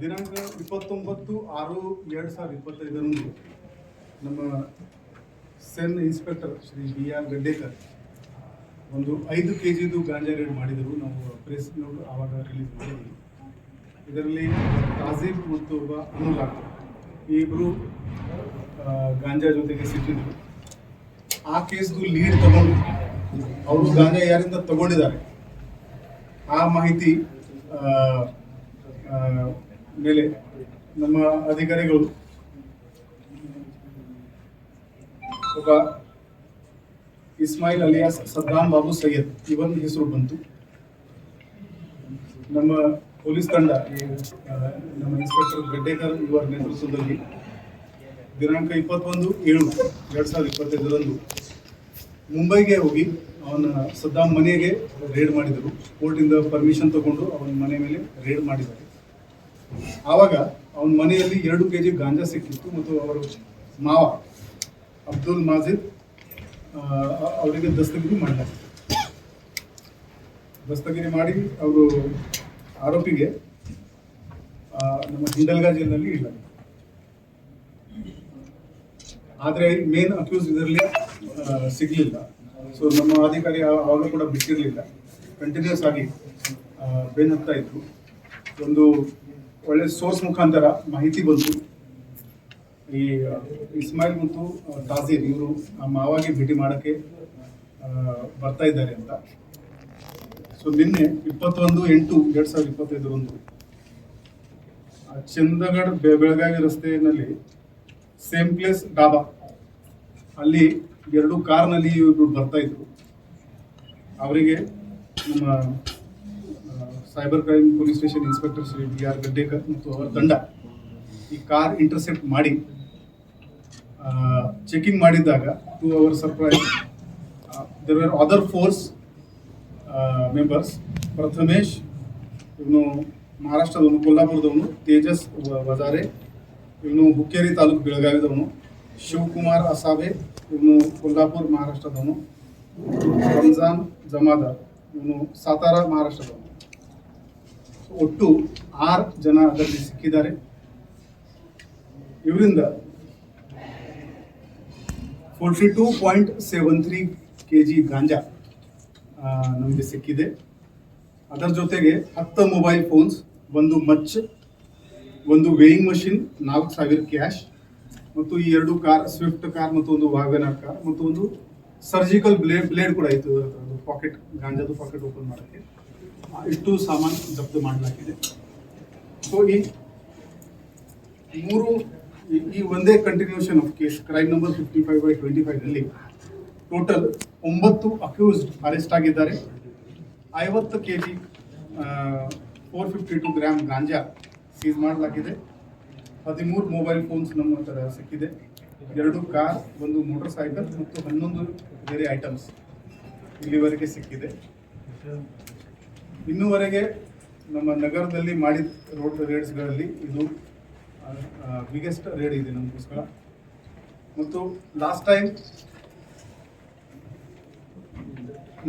ದಿನಾಂಕ ಇಪ್ಪತ್ತೊಂಬತ್ತು ಆರು ಎರಡು ಸಾವಿರದ ಇಪ್ಪತ್ತೈದರಂದು ನಮ್ಮ CEN inspector Shri B R Gaddekar ಒಂದು ಐದು ಕೆ ಜಿದು ಗಾಂಜಾ ರೇಡ್ ಮಾಡಿದರು. ನಾವು ಪ್ರೆಸ್ ನೋಟ್ ಆವಾಗ ರಿಲೀಸ್ ಮಾಡಿದ್ವಿ. ಇದರಲ್ಲಿ ತಾಜೀಬ್ ಮತ್ತು ಒಬ್ಬ ಅನುರಾಗ್ ಇಬ್ಬರು ಗಾಂಜಾ ಜೊತೆಗೆ ಸಿಕ್ಕಿದ್ರು. ಆ ಕೇಸ್ದು ಲೀಡ್ ತಗೊಂಡು, ಅವರು ಗಾಂಜಾ ಯಾರಿಂದ ತಗೊಂಡಿದ್ದಾರೆ? ಆ ಮಾಹಿತಿ ಮೇಲೆ ನಮ್ಮ ಅಧಿಕಾರಿಗಳು ಒಬ್ಬ ಇಸ್ಮಾಯಿಲ್ ಅಲಿಯಾಸ್ ಸದ್ದಾಂ ಬಾಬು ಸೈಯದ್ ಇವನ್ ಹೆಸರು ಬಂತು. ನಮ್ಮ ಪೊಲೀಸ್ ತಂಡ ನಮ್ಮ ಇನ್ಸ್ಪೆಕ್ಟರ್ ಗಡ್ಡೇಕರ್ ಇವರ ನೇತೃತ್ವದಲ್ಲಿ ದಿನಾಂಕ ಇಪ್ಪತ್ತೊಂದು ಏಳು, ಎರಡ್ ಸಾವಿರದ ಇಪ್ಪತ್ತೈದರಂದು ಮುಂಬೈಗೆ ಹೋಗಿ ಅವನ ಸದ್ದಾಮ್ ಮನೆಗೆ ರೇಡ್ ಮಾಡಿದರು. ಕೋರ್ಟಿಂದ ಪರ್ಮಿಷನ್ ತಗೊಂಡು ಅವನ ಮನೆ ಮೇಲೆ ರೇಡ್ ಮಾಡಿದ್ದಾರೆ. ಆವಾಗ ಅವನ ಮನೆಯಲ್ಲಿ ಎರಡು ಕೆ ಜಿ ಗಾಂಜಾ ಸಿಕ್ಕಿತ್ತು ಮತ್ತು ಅವರು ಮಾವ ಅಬ್ದುಲ್ ಮಾಜಿದ್ ಅವರಿಗೆ ದಸ್ತಗಿರಿ ಮಾಡಿದ್ದಾರೆ. ದಸ್ತಗಿರಿ ಮಾಡಿ ಅವರು ಆರೋಪಿಗೆ ನಮ್ಮ ಹಿಂಡಲ್ಗಾ ಜೈಲಿನಲ್ಲಿ ಇಲ್ಲ. ಆದರೆ ಮೇನ್ ಅಕ್ಯೂಸ್ ಇದರಲ್ಲಿ ಸಿಗಲಿಲ್ಲ. ಸೊ ನಮ್ಮ ಅಧಿಕಾರಿ ಆ- ಆವಾಗ ಕೂಡ ಬಿಟ್ಟಿರಲಿಲ್ಲ. ಕಂಟಿನ್ಯೂಸ್ ಆಗಿ ಬೇನತ್ತಾ ಬೆನ್ ಹತ್ತಾ ಇದ್ರು. ಒಂದು ಒಳ್ಳೆ ಸೋರ್ಸ್ ಮುಖಾಂತರ ಮಾಹಿತಿ ಬಂತು. ಈ ಇಸ್ಮಾಯಿಲ್ ಮತ್ತು ತಾಜೀರ್ ಇವರು ನಮ್ಮ ಮಾವಾಗಿ ಭೇಟಿ ಮಾಡೋಕ್ಕೆ ಬರ್ತಾ ಇದ್ದಾರೆ ಅಂತ. ಸೊ ನಿನ್ನೆ ಇಪ್ಪತ್ತೊಂದು ಎಂಟು ಎರಡು ಸಾವಿರದ ಇಪ್ಪತ್ತೈದರಂದು ಚಂದಗಢ ಬೆಳಗಾವಿ ರಸ್ತೆಯಲ್ಲಿ, ಸೇಮ್ ಪ್ಲೇಸ್ ಡಾಬಾ. ಅಲ್ಲಿ ಎರಡು ಕಾರ್ನಲ್ಲಿ ಇವರು ಬರ್ತಾ ಇದ್ರು. ಅವರಿಗೆ ನಮ್ಮ cyber crime police station inspector Shri B R Gaddekar ಮತ್ತು ಅವರ ತಂಡ ಈ ಕಾರ್ ಇಂಟರ್ಸೆಪ್ಟ್ ಮಾಡಿ ಚೆಕಿಂಗ್ ಮಾಡಿದಾಗ to our surprise there are other force members Prathamesh ಇವನು ಮಹಾರಾಷ್ಟ್ರದವನು, ಕೊಲ್ಲಾಪುರದವನು, ತೇಜಸ್ ವಜಾರೆ, ಇವನು ಹುಕ್ಕೇರಿ ತಾಲೂಕು ಬೆಳಗಾವಿದವನು. ಶಿವಕುಮಾರ್ ಅಸಾಬೆ, ಇವನು ಕೊಲ್ಲಾಪುರ್ ಮಹಾರಾಷ್ಟ್ರದವನು. ರಂಜಾನ್ ಜಮಾದಾರ್, ಇವನು ಸಾತಾರ ಮಹಾರಾಷ್ಟ್ರದವನು. ಒಟ್ಟು ಆರು ಜನ ಅದರಲ್ಲಿ ಸಿಕ್ಕಿದ್ದಾರೆ. ಇವರಿಂದ forty two point seven three K G ganja ನಮಗೆ ಸಿಕ್ಕಿದೆ. ಅದರ ಜೊತೆಗೆ ಹತ್ತು ಮೊಬೈಲ್ ಫೋನ್ಸ್ ಒಂದು ಮಚ್ ಒಂದು ವೇಯಿಂಗ್ ಮಷಿನ್ ನಾಲ್ಕು ಸಾವಿರ ಕ್ಯಾಶ್ ಮತ್ತು ಈ ಎರಡು ಕಾರ್ ಸ್ವಿಫ್ಟ್ ಕಾರ್ ಮತ್ತು ಒಂದು ವಾಗನರ್ ಕಾರ್ ಮತ್ತು ಒಂದು ಸರ್ಜಿಕಲ್ ಬ್ಲೇಡ್ ಬ್ಲೇಡ್ ಕೂಡ ಇತ್ತು ಪಾಕೆಟ್ ಗಾಂಜಾದು ಪಾಕೆಟ್ ಓಪನ್ ಮಾಡೋಕ್ಕೆ. ಇಷ್ಟು ಸಾಮಾನು ಜಪ್ತು ಮಾಡಲಾಗಿದೆ. ಸೊ ಈ ಮೂರು, ಈ- ಒಂದೇ continuation of case crime number fifty five by twenty ಫೈವ್ನಲ್ಲಿ total ಒಂಬತ್ತು ಅಕ್ಯೂಸ್ಡ್ ಅರೆಸ್ಟ್ ಆಗಿದ್ದಾರೆ. ಐವತ್ತು K G four fifty two gram ganja seize ಮಾಡಲಾಗಿದೆ. ಹದಿಮೂರು ಮೊಬೈಲ್ ಫೋನ್ಸ್ ನಮ್ಮ ಹತ್ರ ಸಿಕ್ಕಿದೆ. ಎರಡು ಕಾರ್ ಒಂದು ಮೋಟರ್ ಸೈಕಲ್ ಮತ್ತು ಹನ್ನೊಂದು ಬೇರೆ ಐಟಮ್ಸ್ ಇಲ್ಲಿವರೆಗೆ ಸಿಕ್ಕಿದೆ. ಇನ್ನೂವರೆಗೆ ನಮ್ಮ ನಗರದಲ್ಲಿ ಮಾಡಿದ ರೋಡ್ ರೇಡ್ಸ್ಗಳಲ್ಲಿ ಇದು ಬಿಗ್ಗೆಸ್ಟ್ ರೇಡ್ ಇದೆ ನಮಗೋಸ್ಕರ. ಮತ್ತು ಲಾಸ್ಟ್ ಟೈಮ್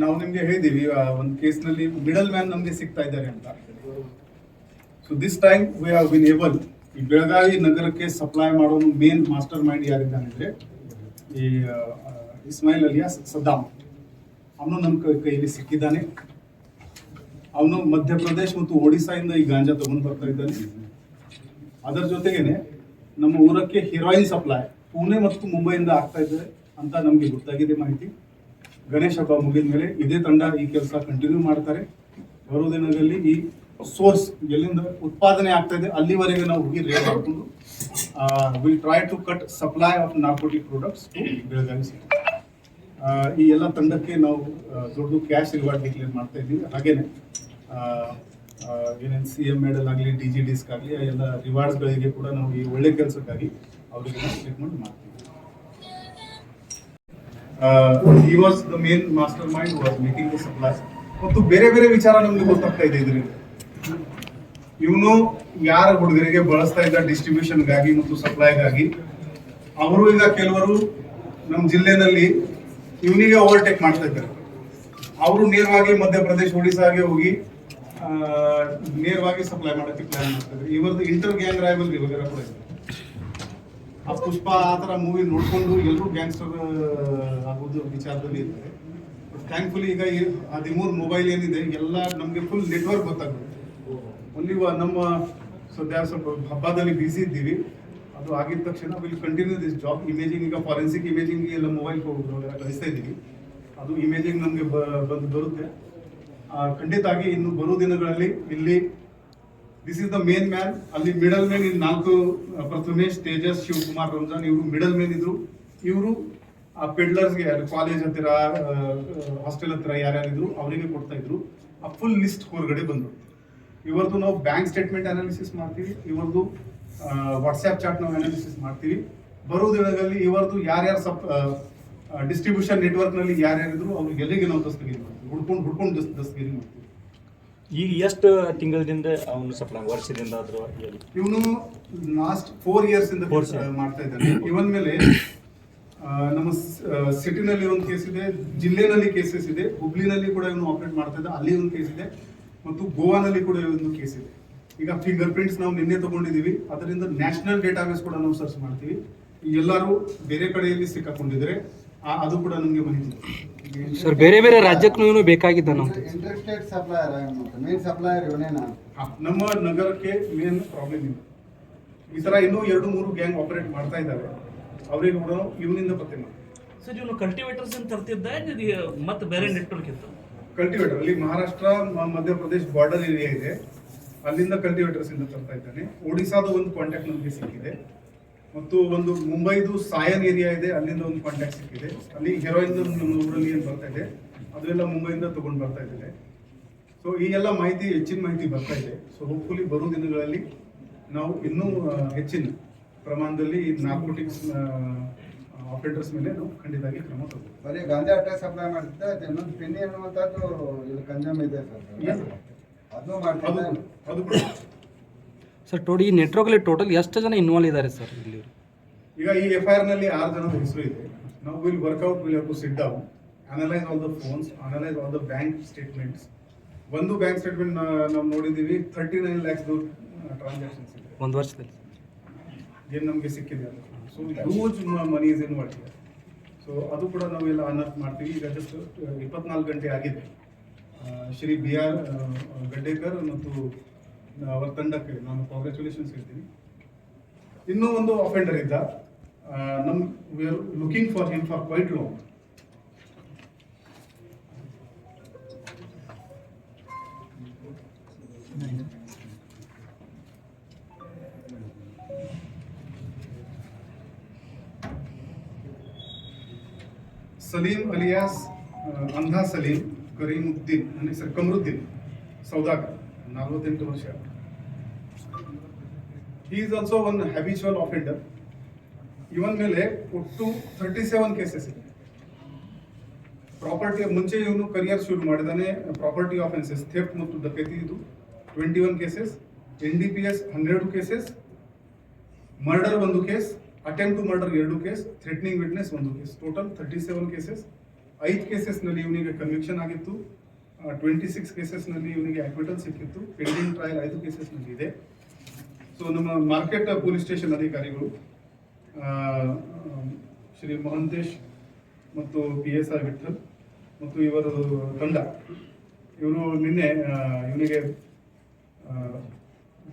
ನಾವು ನಿಮಗೆ ಹೇಳಿದ್ದೀವಿ ಒಂದು ಕೇಸ್ನಲ್ಲಿ ಮಿಡಲ್ ಮ್ಯಾನ್ ನಮಗೆ ಸಿಗ್ತಾ ಇದ್ದಾರೆ ಅಂತ. So this time we have been able ಈ ಬೆಳಗಾವಿ ನಗರಕ್ಕೆ ಸಪ್ಲೈ ಮಾಡೋನು ಮೇನ್ ಮಾಸ್ಟರ್ ಮೈಂಡ್ ಯಾರಿದ್ದಾನೆ ಅಂದ್ರೆ ಈ ಇಸ್ಮಾಯಿಲ್ ಅಲಿಯಾಸ್ ಸದ್ದಾಮ್. ಅವನು ನಮ್ಮ ಕೈಯಲ್ಲಿ ಸಿಕ್ಕಿದ್ದಾನೆ. ಅವನು ಮಧ್ಯಪ್ರದೇಶ ಮತ್ತು ಒಡಿಸ್ಸಾಯಿಂದ ಈ ಗಾಂಜಾ ತಗೊಂಡು ಬರ್ತಾ ಇದ್ದಾನೆ. ಅದರ ಜೊತೆಗೇನೆ ನಮ್ಮ ಊರಕ್ಕೆ ಹೀರೋಯಿನ್ ಸಪ್ಲೈ ಪುಣೆ ಮತ್ತು ಮುಂಬೈಯಿಂದ ಆಗ್ತಾ ಇದೆ ಅಂತ ನಮಗೆ ಗೊತ್ತಾಗಿದೆ ಮಾಹಿತಿ. ಗಣೇಶ ಹಬ್ಬ ಮುಗಿದ ಮೇಲೆ ಇದೇ ತಂಡ ಈ ಕೆಲಸ ಕಂಟಿನ್ಯೂ ಮಾಡ್ತಾರೆ. ಬರೋ ದಿನದಲ್ಲಿ ಈ ಸೋರ್ಸ್ ಎಲ್ಲಿಂದ ಉತ್ಪಾದನೆ ಆಗ್ತಾ ಇದೆ ಅಲ್ಲಿವರೆಗೆ ನಾವು ಹೋಗಿ ರೇಟ್ ಹಾಕೊಂಡು will try to cut supply of narcotic products to Belagavi city ಆ, ಈ ಎಲ್ಲ ತಂಡಕ್ಕೆ ನಾವು ದೊಡ್ಡದು ದೊಡ್ಡ ಕ್ಯಾಶ್ ರಿವಾರ್ಡ್ ಡಿಕ್ಲೇರ್ ಮಾಡ್ತಾ ಇದ್ದೀವಿ. ಹಾಗೇನೆ ಆ, ಆ, ಏನೇನು ಸಿ ಎಂ ಮೆಡಲ್ ಆಗಲಿ ಡಿ ಜಿ ಡಿಸ್ಕ್ ಆಗಲಿ ಎಲ್ಲ ರಿವಾರ್ಡ್ಸ್ಗಳಿಗೆ ಕೂಡ ನಾವು ಈ ಒಳ್ಳೆ ಕೆಲಸಕ್ಕಾಗಿ ಅವರಿಗೆ ಟ್ರೀಟ್ಮೆಂಟ್ ಮಾಡ್ತೀವಿ. ಈ was the main mastermind was making the supply ಮತ್ತು ಬೇರೆ ಬೇರೆ ವಿಚಾರ ನಮಗೆ ಗೊತ್ತಾಗ್ತಾ ಇದೆ ಇದರಿಂದ. ಇವನು ಯಾರ ಹುಡುಗರಿಗೆ ಬಳಸ್ತಾ ಇದ್ದ ಡಿಸ್ಟ್ರಿಬ್ಯೂಷನ್ಗಾಗಿ ಮತ್ತು ಸಪ್ಲೈಗಾಗಿ ಅವರು ಈಗ ಕೆಲವರು ನಮ್ಮ ಜಿಲ್ಲೆನಲ್ಲಿ ಇವನಿಗೆ ಓವರ್ಟೇಕ್ ಮಾಡ್ತಾ ಇದ್ದಾರೆ. ಅವರು ನೇರವಾಗಿ ಮಧ್ಯಪ್ರದೇಶ ಒಡಿಸಾಗೆ ಹೋಗಿ ನೇರವಾಗಿ ಸಪ್ಲೈ ಮಾಡೋಕ್ಕೆ ಪ್ಲಾನ್ ಮಾಡ್ತಾರೆ ಇವ್ರದ್ದು ಇಂಟರ್ ಗ್ಯಾಂಗ್ ರೈವಲ್ ವಗೇರ ಕೂಡ ಇದೆ. ಆ ಪುಷ್ಪ ಆ ಥರ ಮೂವಿ ನೋಡಿಕೊಂಡು ಎಲ್ಲರೂ ಗ್ಯಾಂಗ್ಸ್ಟರ್ ಆಗೋದು ವಿಚಾರದಲ್ಲಿ ಇರ್ತಾರೆ ಥ್ಯಾಂಕ್ಫುಲಿ ಈಗ ಹದಿಮೂರು ಮೊಬೈಲ್ ಏನಿದೆ, ಎಲ್ಲ ನಮಗೆ ಫುಲ್ ನೆಟ್ವರ್ಕ್ ಗೊತ್ತಾಗುತ್ತೆ. ಓನ್ಲಿ ನಮ್ಮ ಸದ್ಯ ಸ್ವಲ್ಪ ಹಬ್ಬದಲ್ಲಿ ಬ್ಯುಸಿ ಇದ್ದೀವಿ. ಅದು ಆಗಿದ ತಕ್ಷಣ will continue this job imaging ಈಗ ಫಾರೆನ್ಸಿಕ್ ಇಮೇಜಿಂಗ್ ಎಲ್ಲ ಮೊಬೈಲ್ ಕಳಿಸ್ತಾ ಇದ್ದೀವಿ. ಅದು ಇಮೇಜಿಂಗ್ ನಮಗೆ ಬಂದು ಬರುತ್ತೆ. ಖಂಡಿತ ಆಗಿ ಇನ್ನು ಬರೋ ದಿನಗಳಲ್ಲಿ ಇಲ್ಲಿ this is the main man ಅಲ್ಲಿ ಮಿಡಲ್ ಮ್ಯಾನ್ ಇನ್ ನಾಲ್ಕು ಪ್ರಥಮೇಶ್ ತೇಜಸ್, ಶಿವಕುಮಾರ್, ರಂಜಾನ್ ಇವರು ಮಿಡಲ್ ಮ್ಯಾನ್ ಇದ್ರು. ಇವರು, ಆ ಪೆಡ್ಲರ್ಸ್ಗೆ ಕಾಲೇಜ್ ಹತ್ತಿರ ಹಾಸ್ಟೆಲ್ ಹತ್ತಿರ ಯಾರ್ಯಾರಿದ್ರು, ಅವರಿಗೆ ಕೊಡ್ತಾ ಇದ್ರು. ಆ ಫುಲ್ ಲಿಸ್ಟ್ ಹೊರಗಡೆ ಬಂದ್ರು ಇವರದು ನಾವು ಬ್ಯಾಂಕ್ ಸ್ಟೇಟ್ಮೆಂಟ್ ಅನಾಲಿಸಿಸ್ ಮಾಡ್ತೀವಿ ಇವರದು ವಾಟ್ಸ್ಆ್ಯಪ್ ಚಾಟ್ ನಾವು ಅನಾಲಿಸಿಸ್ ಮಾಡ್ತೀವಿ. ಬರೋ ದಿನಗಳಲ್ಲಿ ಇವರದ್ದು ಯಾರ್ಯಾರು ಸಪ್ ಡಿಸ್ಟ್ರಿಬ್ಯೂಷನ್ ನೆಟ್ವರ್ಕ್ನಲ್ಲಿ ಯಾರ್ಯಾರಿದ್ರು ಅವ್ರಿಗೆ ಎಲ್ಲಿಗೆ ನಾವು ದಸ್ತಗಿರಿ ಮಾಡ್ತೀವಿ. ಹುಡ್ಕೊಂಡು ಹುಡ್ಕೊಂಡು ದಸ್ ದಸ್ತಗಿರಿ ಮಾಡ್ತೀವಿ. ಈಗ ಎಷ್ಟು ತಿಂಗಳಿಂದ ಅವನು ಸ್ವಲ್ಪ ವರ್ಷದಿಂದ ಆದರೂ ಇವನು ಲಾಸ್ಟ್ ಫೋರ್ ಇಯರ್ಸ್ ಇಂದ ಮಾಡ್ತಾ ಇದ್ದಾನೆ. ಇವನ್ ಮೇಲೆ ನಮ್ಮ ಸಿಟಿನಲ್ಲಿ ಒಂದು ಕೇಸ್ ಇದೆ ಜಿಲ್ಲೆನಲ್ಲಿ ಕೇಸಸ್ ಇದೆ ಹುಬ್ಳಿನಲ್ಲಿ ಕೂಡ ಇವನು ಆಪರೇಟ್ ಮಾಡ್ತಾ ಇದ್ದ ಅಲ್ಲಿ ಒಂದು ಕೇಸ್ ಇದೆ. ಮತ್ತು ಗೋವಾನಲ್ಲಿ ಕೂಡ ಒಂದು ಕೇಸ್ ಇದೆ. ಈಗ ಫಿಂಗರ್ ಪ್ರಿಂಟ್ಸ್ ನಾವು ನಿನ್ನೆ ತಗೊಂಡಿದೀವಿ ಅದರಿಂದ ನ್ಯಾಷನಲ್ ಡೇಟಾಬೇಸ್ ಕೂಡ ನಾವು ಸರ್ಚ್ ಮಾಡ್ತೀವಿ. ಎಲ್ಲರೂ ಬೇರೆ ಕಡೆಯಲ್ಲಿ ಸಿಕ್ಕಾಕೊಂಡಿದ್ರೆ ಆ- ಅದು ಕೂಡ ನಮಗೆ ಮಾಹಿತಿ ಸರ್ ಬೇರೆ ಬೇರೆ ರಾಜ್ಯಕ್ಕೂ ಬೇಕಾಗಿದ್ದ interested interstate supplier main supplier ಇವನೇನಾ? ನಮ್ಮ ನಗರಕ್ಕೆ ಮೇನ್ ಪ್ರಾಬ್ಲಮ್ ಇದೆ. ಈ ತರ ಇನ್ನೂ ಎರಡು ಮೂರು ಗ್ಯಾಂಗ್ ಆಪರೇಟ್ ಮಾಡ್ತಾ ಇದ್ದಾರೆ. ಅವರಿಗೆ ಕೂಡ ಇವನಿಂದ ಪತ್ತೆ ಮಾಡಿ ಸರ್ ಇವನು ಕಲ್ಟಿವೇಟರ್ಸ್ ಅಂತ ತರ್ತಿದ್ದ? ಇದು ಮತ್ತೆ ಬೇರೆ ನೆಟ್ವರ್ಕ್ ಇತ್ತು? ಕಲ್ಟಿವೇಟರ್ ಅಲ್ಲಿ ಮಹಾರಾಷ್ಟ್ರ ಮಧ್ಯಪ್ರದೇಶ ಬಾರ್ಡರ್ ಏರಿಯಾ ಇದೆ. ಅಲ್ಲಿಂದ ಕಲ್ಟಿವೇಟರ್ಸ್ ಇಂದ ತರ್ತಾ ಇದ್ದಾನೆ. ಒಡಿಸಾದ ಒಂದು ಕಾಂಟ್ಯಾಕ್ಟ್ ನಮಗೆ ಸಿಕ್ಕಿದೆ. ಮತ್ತು ಒಂದು ಮುಂಬೈದು ಸಾಯನ್ ಏರಿಯಾ ಇದೆ, ಅಲ್ಲಿಂದ ಒಂದು ಕಾಂಟ್ಯಾಕ್ಟ್ ಸಿಕ್ಕಿದೆ. ಅಲ್ಲಿ ಹೆರೋಯಿನ್ ನಮ್ಮ ಊರಲ್ಲಿ ಏನು ಬರ್ತಾ ಇದೆ, ಅದೆಲ್ಲ ಮುಂಬೈಯಿಂದ ತಗೊಂಡು ಬರ್ತಾ ಇದ್ದಾರೆ ಸೊ ಈ ಎಲ್ಲ ಮಾಹಿತಿ, ಹೆಚ್ಚಿನ ಮಾಹಿತಿ ಬರ್ತಾ ಇದೆ. ಸೊ ಹೋಪ್ಫುಲಿ ಬರೋ ದಿನಗಳಲ್ಲಿ ನಾವು ಇನ್ನೂ ಹೆಚ್ಚಿನ ಪ್ರಮಾಣದಲ್ಲಿ ನಾರ್ಕೋಟಿಕ್ಸ್ ಆಪರೇಟರ್ಸ್ ಮೇಲೆ ನಾವು ಖಂಡಿತವಾಗಿ ಕ್ರಮ ತಗೋಬೇಕು. ಬರೀ ಗಾಂಜಾ ಅಟ್ಟೆ ಸಪ್ಲೈ ಮಾಡ್ತಿದ್ದೆ ಅದು ಇನ್ನೊಂದು ಪಿನ್ನಿ ಅನ್ನುವಂಥದ್ದು ಇಲ್ಲಿ ಕಂಜಮ್ ಇದೆ ಸರ್. ಅದು ಕೂಡ ಸರ್ ಟೋಡಿ ಈ ನೆಟ್ವರ್ಕಲ್ಲಿ ಟೋಟಲ್ ಎಷ್ಟು ಜನ ಇನ್ವಾಲ್ವ್ ಇದ್ದಾರೆ ಸರ್ ಇಲ್ಲಿ? ಈಗ ಈ ಎಫ್ ಐ ಆರ್ನಲ್ಲಿ ಆರು ಜನದ ಹೆಸರು ಇದೆ. ನಾವು will work out will have to sit down analyse all the phones analyse all the bank statements ಒಂದು ಬ್ಯಾಂಕ್ ಸ್ಟೇಟ್ಮೆಂಟ್ ನಾವು ನೋಡಿದ್ದೀವಿ ತರ್ಟಿ ನೈನ್ ಲ್ಯಾಕ್ಸ್ ಟ್ರಾನ್ಸಾಕ್ಷನ್ಸ್ ಇದೆ. ಒಂದು ವರ್ಷದಲ್ಲಿ. ಏನು ನಮಗೆ ಸಿಕ್ಕಿದೆ ಅದು? So huge money is in ಇದೆ ಸೊ ಅದು ಕೂಡ ನಾವೆಲ್ಲ ಅನರ್ತ್ ಮಾಡ್ತೀವಿ. ಈಗ ಜಸ್ಟ್ ಇಪ್ಪತ್ನಾಲ್ಕು ಗಂಟೆ ಆಗಿದೆ. ಶ್ರೀ ಬಿ ಆರ್ ಗಡ್ಡೇಕರ್ ಮತ್ತು ಅವರ ತಂಡಕ್ಕೆ ನಾನು ಕಾಂಗ್ರ್ಯಾಚುಲೇಷನ್ಸ್ ಹೇಳ್ತೀನಿ. ಇನ್ನೂ ಒಂದು ಅಫೆಂಡರ್ ಇದ್ದ. ನಮ್ we are looking for him for quite long Salim alias Andha Salim Karimuddin ನನ್ನ ಹೆಸರು ಕಮರುದ್ದೀನ್ ಸೌದಾಗರ್ ನಲವತ್ತೆಂಟು ವರ್ಷ he is also one habitual offender ಇವನ್ ಮೇಲೆ ಒಟ್ಟು ಥರ್ಟಿ ಸೆವೆನ್ ಕೇಸಸ್ ಇದೆ ಪ್ರಾಪರ್ಟಿ ಮುಂಚೆ ಇವನು ಕರಿಯರ್ ಶುರು ಮಾಡಿದಾನೆ ಪ್ರಾಪರ್ಟಿ ಆಫೆನ್ಸಸ್ ಥೆಫ್ಟ್ ಮತ್ತು ಡಕೈತಿ ಇದು twenty one cases N D P S hundred cases murder ಒಂದು ಕೇಸ್ ಅಟೆಂಪ್ಟ್ ಟು ಮರ್ಡರ್ ಎರಡು ಕೇಸ್ ಥ್ರೆಟ್ನಿಂಗ್ ವಿಟ್ನೆಸ್ ಒಂದು case total thirty seven cases ಐದು ಕೇಸಸ್ನಲ್ಲಿ ಇವನಿಗೆ ಕನ್ವಿಕ್ಷನ್ ಆಗಿತ್ತು. ಟ್ವೆಂಟಿ ಸಿಕ್ಸ್ ಕೇಸಸ್ನಲ್ಲಿ ಇವನಿಗೆ ಆಕ್ವಿಟಲ್ ಸಿಕ್ಕಿತ್ತು. ಪೆಂಡಿಂಗ್ ಟ್ರಯಲ್ ಐದು ಕೇಸಸ್ನಲ್ಲಿ ಇದೆ. ಸೊ ನಮ್ಮ ಮಾರ್ಕೆಟ್ ಪೊಲೀಸ್ ಸ್ಟೇಷನ್ ಅಧಿಕಾರಿಗಳು ಶ್ರೀ ಮಹಂತೇಶ್ ಮತ್ತು ಪಿ ಎಸ್ ಆರ್ ವಿಠಲ್ ಮತ್ತು ಇವರ ತಂಡ, ಇವರು ನಿನ್ನೆ ಇವನಿಗೆ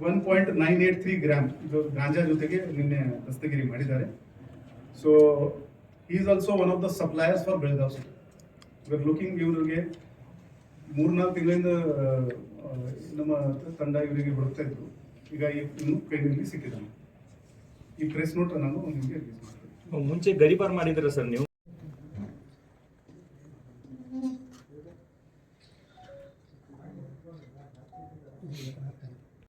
one point nine eight three gram ಇದು ಗಾಂಜಾ ಜೊತೆಗೆ ನಿನ್ನೆ ದಸ್ತಗಿರಿ ಮಾಡಿದ್ದಾರೆ. So is also one of the suppliers for Belgaum city ಇವರು ಲುಕಿಂಗ್ ಇವರಿಗೆ ಮೂರ್ನಾಲ್ಕು ತಿಂಗಳಿಂದ ನಮ್ಮ ತಂಡ ಇವರಿಗೆ ಬರ್ತಾ ಇದ್ರು. ಈಗ ಇನ್ನು ಕೈನಲ್ಲಿ ಸಿಕ್ಕಿದ್ದಾನೆ. ಈ ಪ್ರೆಸ್ ನೋಟ್ ನಾನು ನಿಮಗೆ ಮುಂಚೆ ಗರಿಬಾರ್ ಮಾಡಿದ್ರೆ ಸರ್ ನೀವು?